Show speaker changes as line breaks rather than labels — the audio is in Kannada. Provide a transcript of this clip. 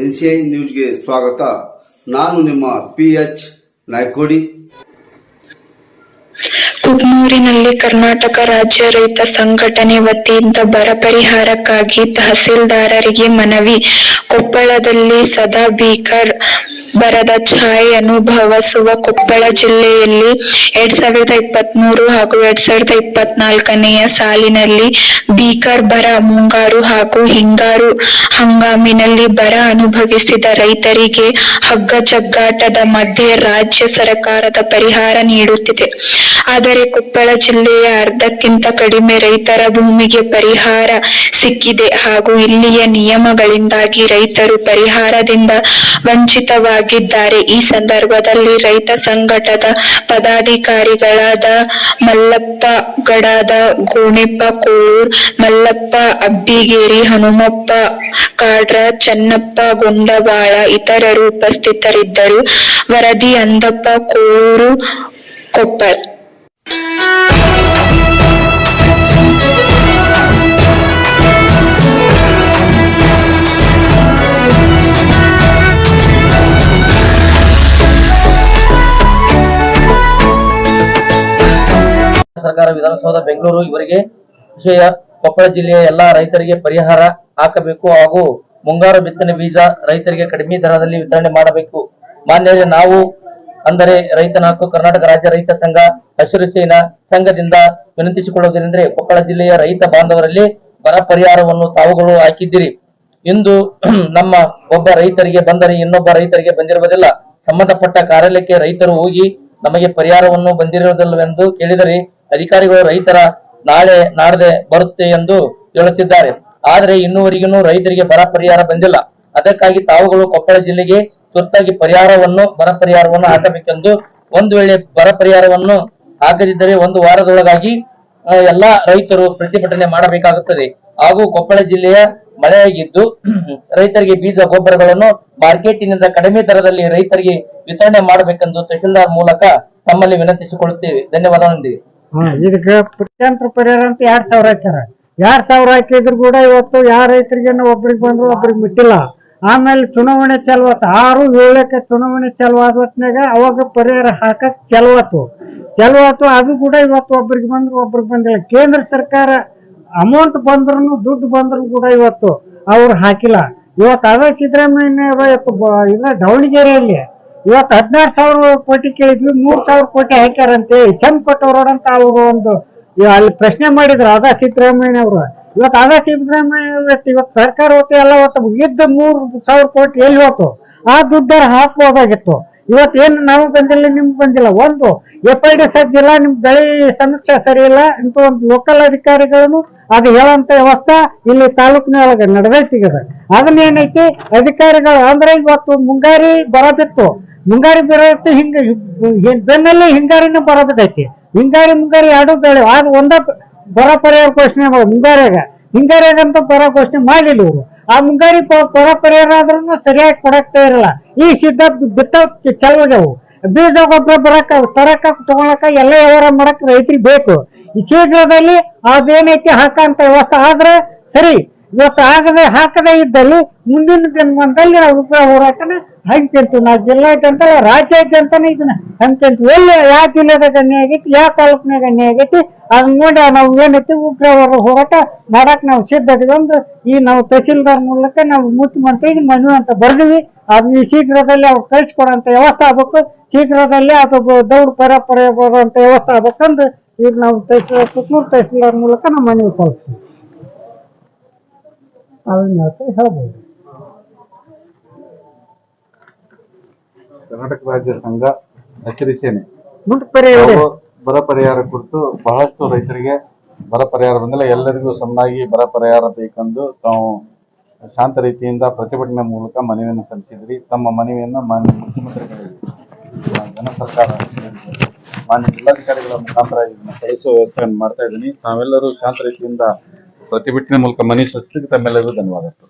ಎನ್ಸಿಐ ನ್ಯೂಸ್ಗೆ ಸ್ವಾಗತ. ನಾನು ನಿಮ್ಮ ಪಿ ಎಚ್ ನಾಯ್ಕೋಡಿ.
ಕುಗ್ನೂರಿನಲ್ಲಿ ಕರ್ನಾಟಕ ರಾಜ್ಯ ರೈತ ಸಂಘಟನೆ ವತಿಯಿಂದ ಬರ ಪರಿಹಾರಕ್ಕಾಗಿ ತಹಸೀಲ್ದಾರರಿಗೆ ಮನವಿ. ಕೊಪ್ಪಳದಲ್ಲಿ ಸದಾ ಭೀಕರ್ ಬರದ ಛಾಯೆ ಅನುಭವಿಸುವ ಕೊಪ್ಪಳ ಜಿಲ್ಲೆಯಲ್ಲಿ ಎರಡ್ ಸಾವಿರದ ಇಪ್ಪತ್ಮೂರು ಹಾಗೂ ಎರಡ್ ಸಾವಿರದ ಇಪ್ಪತ್ನಾಲ್ಕನೆಯ ಸಾಲಿನಲ್ಲಿ ಭೀಕರ್ ಬರ, ಮುಂಗಾರು ಹಾಗೂ ಹಿಂಗಾರು ಹಂಗಾಮಿನಲ್ಲಿ ಬರ ಅನುಭವಿಸಿದ ರೈತರಿಗೆ ಹಗ್ಗ ಜಗ್ಗಾಟದ ಮಧ್ಯೆ ರಾಜ್ಯ ಸರ್ಕಾರದ ಪರಿಹಾರ ನೀಡುತ್ತಿದೆ. ಆದರೆ ಕೊಪ್ಪಳ ಜಿಲ್ಲೆಯ ಅರ್ಧಕ್ಕಿಂತ ಕಡಿಮೆ ರೈತರ ಭೂಮಿಗೆ ಪರಿಹಾರ ಸಿಕ್ಕಿದೆ ಹಾಗೂ ಇಲ್ಲಿಯ ನಿಯಮಗಳಿಂದಾಗಿ ರೈತರು ಪರಿಹಾರದಿಂದ ವಂಚಿತವಾಗಿದ್ದಾರೆ ಈ ಸಂದರ್ಭದಲ್ಲಿ ರೈತ ಸಂಘಟದ ಪದಾಧಿಕಾರಿಗಳಾದ ಮಲ್ಲಪ್ಪ ಗಡಾದ, ಗೋಣಿಪ್ಪ ಕೋಳೂರ್, ಮಲ್ಲಪ್ಪ ಅಬ್ಬಿಗೇರಿ, ಹನುಮಪ್ಪ ಕಾಡ್ರ, ಚನ್ನಪ್ಪ ಗೊಂಡವಾಳ ಇತರರು ಉಪಸ್ಥಿತರಿದ್ದರು. ವರದಿ ಅಂದಪ್ಪ, ಕೋಳೂರು ಕೊಪ್ಪಳ.
ಸರ್ಕಾರ ವಿಧಾನಸೌಧ ಬೆಂಗಳೂರು ಇವರಿಗೆ ವಿಷಯ ಕೊಪ್ಪಳ ಜಿಲ್ಲೆಯ ಎಲ್ಲಾ ರೈತರಿಗೆ ಪರಿಹಾರ ಹಾಕಬೇಕು ಹಾಗೂ ಮುಂಗಾರು ಬಿತ್ತನೆ ಬೀಜ ರೈತರಿಗೆ ಕಡಿಮೆ ದರದಲ್ಲಿ ವಿತರಣೆ ಮಾಡಬೇಕು. ಮಾನ್ಯ ನಾವು ಅಂದರೆ ರೈತ ಹಕ್ಕು ಕರ್ನಾಟಕ ರಾಜ್ಯ ರೈತ ಸಂಘ ಹಸಿರು ಸೇನಾ ಸಂಘದಿಂದ ವಿನಂತಿಸಿಕೊಳ್ಳುವುದೇನೆಂದರೆ ಕೊಪ್ಪಳ ಜಿಲ್ಲೆಯ ರೈತ ಬಾಂಧವರಲ್ಲಿ ಬರ ಪರಿಹಾರವನ್ನು ತಾವುಗಳು ಹಾಕಿದ್ದೀರಿ. ಇಂದು ನಮ್ಮ ಒಬ್ಬ ರೈತರಿಗೆ ಬಂದರೆ ಇನ್ನೊಬ್ಬ ರೈತರಿಗೆ ಬಂದಿರುವುದಿಲ್ಲ. ಸಂಬಂಧಪಟ್ಟ ಕಾರ್ಯಾಲಯಕ್ಕೆ ರೈತರು ಹೋಗಿ ನಮಗೆ ಪರಿಹಾರವನ್ನು ಬಂದಿರುವುದಿಲ್ಲವೆಂದು ಕೇಳಿದರೆ ಅಧಿಕಾರಿಗಳು ರೈತರ ನಾಳೆ ನಾಡದೆ ಬರುತ್ತೆ ಎಂದು ಹೇಳುತ್ತಿದ್ದಾರೆ. ಆದರೆ ಇನ್ನುವರೆಗೂ ರೈತರಿಗೆ ಬರ ಪರಿಹಾರ ಬಂದಿಲ್ಲ. ಅದಕ್ಕಾಗಿ ತಾವುಗಳು ಕೊಪ್ಪಳ ಜಿಲ್ಲೆಗೆ ತುರ್ತಾಗಿ ಪರಿಹಾರವನ್ನು, ಬರ ಪರಿಹಾರವನ್ನು ಹಾಕಬೇಕೆಂದು ಒಂದು ವೇಳೆ ಬರ ಪರಿಹಾರವನ್ನು ಹಾಕದಿದ್ದರೆ ಒಂದು ವಾರದೊಳಗಾಗಿ ಎಲ್ಲಾ ರೈತರು ಪ್ರತಿಭಟನೆ ಮಾಡಬೇಕಾಗುತ್ತದೆ. ಹಾಗೂ ಕೊಪ್ಪಳ ಜಿಲ್ಲೆಯ ಮಳೆಯಾಗಿದ್ದು, ರೈತರಿಗೆ ಬೀಜ ಗೊಬ್ಬರಗಳನ್ನು ಮಾರ್ಕೆಟಿನಿಂದ ಕಡಿಮೆ ದರದಲ್ಲಿ ರೈತರಿಗೆ ವಿತರಣೆ ಮಾಡಬೇಕೆಂದು ತಹಶೀಲ್ದಾರ್ ಮೂಲಕ ತಮ್ಮಲ್ಲಿ ವಿನಂತಿಸಿಕೊಳ್ಳುತ್ತೇವೆ. ಧನ್ಯವಾದಗಳೊಂದಿಗೆ
ಇದಕ್ಕೆ ಪುಟ್ಯಾಂತರ ಪರಿಹಾರ ಅಂತ ಎರಡ್ ಸಾವಿರ ಹಾಕ್ಯಾರ. ಎರಡ್ ಸಾವಿರ ಹಾಕಿದ್ರು ಕೂಡ ಇವತ್ತು ಯಾವ ರೈತರಿಗೆ ಒಬ್ರಿಗೆ ಬಂದ್ರು ಒಬ್ರಿಗೆ ಬಿಟ್ಟಿಲ್ಲ. ಆಮೇಲೆ ಚುನಾವಣೆ ಚಲವತ್ತು ಆರು ಏಳಕ್ಕೆ ಚುನಾವಣೆ ಚಲವಾದ ಹೊತ್ತಿನಾಗ ಅವಾಗ ಪರಿಹಾರ ಹಾಕಕ್ ಚಲವತ್ತು ಚಲವತ್ತು ಅದು ಕೂಡ ಇವತ್ತು ಒಬ್ರಿಗೆ ಬಂದ್ರು ಒಬ್ರಿಗೆ ಬಂದಿಲ್ಲ. ಕೇಂದ್ರ ಸರ್ಕಾರ ಅಮೌಂಟ್ ಬಂದ್ರು ದುಡ್ಡು ಬಂದ್ರು ಕೂಡ ಇವತ್ತು ಅವ್ರು ಹಾಕಿಲ್ಲ. ಇವತ್ತು ಅದೇ ಸಿದ್ದರಾಮಯ್ಯ ಇಲ್ಲ, ದಾವಣಗೆರೆಯಲ್ಲಿ ಇವತ್ತು ಹದಿನಾರು ಸಾವಿರ ಕೋಟಿ ಕೇಳಿದ್ವಿ, ಮೂರ್ ಸಾವಿರ ಕೋಟಿ ಹಾಕ್ಯಾರಂತೆ. ಚಂದ್ಕೊಟ್ಟವ್ರ ಅಂತ ಅವರು ಒಂದು ಅಲ್ಲಿ ಪ್ರಶ್ನೆ ಮಾಡಿದ್ರು ಅದ ಸಿದ್ದರಾಮಯ್ಯ ಅವರು ಇವತ್ತು ಅದ ಸಿದ್ದರಾಮಯ್ಯ ಇವತ್ತು ಇವತ್ತು ಸರ್ಕಾರ ಹೊತ್ತು ಎಲ್ಲ ಹೊತ್ತು ಇದ್ದ ಮೂರ್ ಸಾವಿರ ಕೋಟಿ ಎಲ್ಲಿ ಹೋತು? ಆ ದುಡ್ಡಾರ ಹಾಕ್ಬೋದಾಗಿತ್ತು ಇವತ್ತು ಏನು ನಾವು ಬಂದಿಲ್ಲ, ನಿಮ್ಗೆ ಬಂದಿಲ್ಲ. ಒಂದು ಎಫ್ ಐ ಡಿ ಸಜ್ಜಿಲ್ಲ ನಿಮ್ ಬೆಳೆ ಸಮೀಕ್ಷೆ ಸರಿ ಇಲ್ಲ, ಇಂಥ ಒಂದು ಲೋಕಲ್ ಅಧಿಕಾರಿಗಳನ್ನು ಅದು ಹೇಳಂತ ವ್ಯವಸ್ಥೆ ಇಲ್ಲಿ ತಾಲೂಕಿನೊಳಗೆ ಅದನ್ನೇನೈತಿ ಅದನ್ನ ಏನೈತಿ ಅಧಿಕಾರಿಗಳು ಅಂದ್ರೆ ಇವತ್ತು ಮುಂಗಾರಿ ಬರೋದಿತ್ತು ಮುಂಗಾರಿ ಬರೋದು ಹಿಂಗ ಬೆನ್ನಲ್ಲಿ ಹಿಂಗಾರಿನ ಬರೋದೈತಿ ಹಿಂಗಾರಿ ಮುಂಗಾರಿ ಎರಡು ಬೆಳೆ ಆದ್ರೆ ಒಂದ ಬರ ಪರಿಹಾರ ಘೋಷಣೆ ಮುಂಗಾರಿಯಾಗ. ಹಿಂಗಾರಿಯಾಗಂತ ಬರ ಘೋಷಣೆ ಮಾಡಲಿಲ್ಲ ಇವರು. ಆ ಮುಂಗಾರಿ ಬರ ಪರಿಹಾರ ಆದ್ರೂ ಸರಿಯಾಗಿ ಕೊಡಕ್ತಾ ಇರಲ್ಲ ಈ ಸಿದ್ಧ ಬಿತ್ತ ಚಲವಾಗ್ಯಾವು. ಬೀಜ, ಗೊಬ್ಬರ ಬರಕ ತರಕ, ತಗೊಳಕ ಎಲ್ಲ ವ್ಯವಹಾರ ಮಾಡಕ್ ರೈತರಿಗೆ ಬೇಕು. ಈ ಶೀಘ್ರದಲ್ಲಿ ಅದೇನೈತಿ ಹಾಕಂತ ವ್ಯವಸ್ಥೆ ಆದ್ರೆ ಸರಿ. ಇವತ್ತು ಆಗದೆ ಹಾಕದೇ ಇದ್ದಲ್ಲಿ ಮುಂದಿನ ದಿನಮಾನದಲ್ಲಿ ನಾವು ಉಪಯೋಗ ಹೋರಾಟನ ಹಂಚ್ಕೊಂತೀವಿ ನಾವು ಜಿಲ್ಲಾದ್ಯಂತ ರಾಜ್ಯಾದ್ಯಂತನೇ ಇದನ್ನ ಹಂಚಂತು ಎಲ್ಲಿ ಯಾವ ಜಿಲ್ಲೆದಾಗ ಗಣ್ಯ ಆಗೈತಿ ಯಾವ ತಾಲೂಕಿನಾಗ ಗಣ್ಯ ಆಗೈತಿ, ಅದನ್ನ ನೋಡಿ ನಾವು ಏನೈತಿ ಉಗ್ರವಾದ ಹೋರಾಟ ಮಾಡಕ್ ನಾವು ಸಿದ್ಧ ಒಂದು ಈ ನಾವು ತಹಸೀಲ್ದಾರ್ ಮೂಲಕ ನಾವು ಮುಖ್ಯಮಂತ್ರಿಗೆ ಮನವಿ ಅಂತ ಬರ್ದಿವಿ. ಅದು ಈ ಶೀಘ್ರದಲ್ಲಿ ಅವ್ರು ಕಳಿಸ್ಕೊಡೋಂತ ವ್ಯವಸ್ಥೆ ಆಗ್ಬೇಕು. ಶೀಘ್ರದಲ್ಲಿ ಅದು ದೌಡ್ ಪರ ಪರ ಬರುವಂತ ವ್ಯವಸ್ಥೆ ಆಗ್ಬೇಕಂದ್ರೆ ಈಗ ನಾವು ತಹಸೀಲ್ದಾರ್ ಪುತ್ತೂರು ತಹಸೀಲ್ದಾರ್ ಮೂಲಕ ನಾವು ಮನವಿ ಕಳಿಸ್ತೀವಿ ಹೇಳ್ತಾ ಹೇಳ್ಬೋದು.
ಕರ್ನಾಟಕ ರಾಜ್ಯ ಸಂಘ ಹಸಿರು ಸೇನೆ
ಮುಂದೆ ಪರಿಹಾರ
ಬರ ಪರಿಹಾರ ಕುರಿತು ಬಹಳಷ್ಟು ರೈತರಿಗೆ ಬರ ಪರಿಹಾರ ಬಂದಿಲ್ಲ. ಎಲ್ಲರಿಗೂ ಸಮನಾಗಿ ಬರ ಪರಿಹಾರ ಬೇಕೆಂದು ತಾವು ಶಾಂತ ರೀತಿಯಿಂದ ಪ್ರತಿಭಟನೆ ಮೂಲಕ ಮನವಿಯನ್ನು ಸಲ್ಲಿಸಿದ್ರಿ. ತಮ್ಮ ಮನವಿಯನ್ನು ಮಾನ್ಯ ಮುಖ್ಯಮಂತ್ರಿಗಳಿಗೆ ಜನ ಸರ್ಕಾರ ಮಾನ್ಯ ಜಿಲ್ಲಾಧಿಕಾರಿಗಳ ಮುಖಾಂತರ ಇದನ್ನು ಕಳಿಸುವ ವ್ಯವಸ್ಥೆಯನ್ನು ಮಾಡ್ತಾ ಇದ್ದೀನಿ. ತಾವೆಲ್ಲರೂ ಶಾಂತ ರೀತಿಯಿಂದ ಪ್ರತಿಭಟನೆ ಮೂಲಕ ಮನವಿ ಸಲ್ಲಿಸಲಿಕ್ಕೆ ತಮ್ಮೆಲ್ಲರಿಗೂ ಧನ್ಯವಾದಗಳು.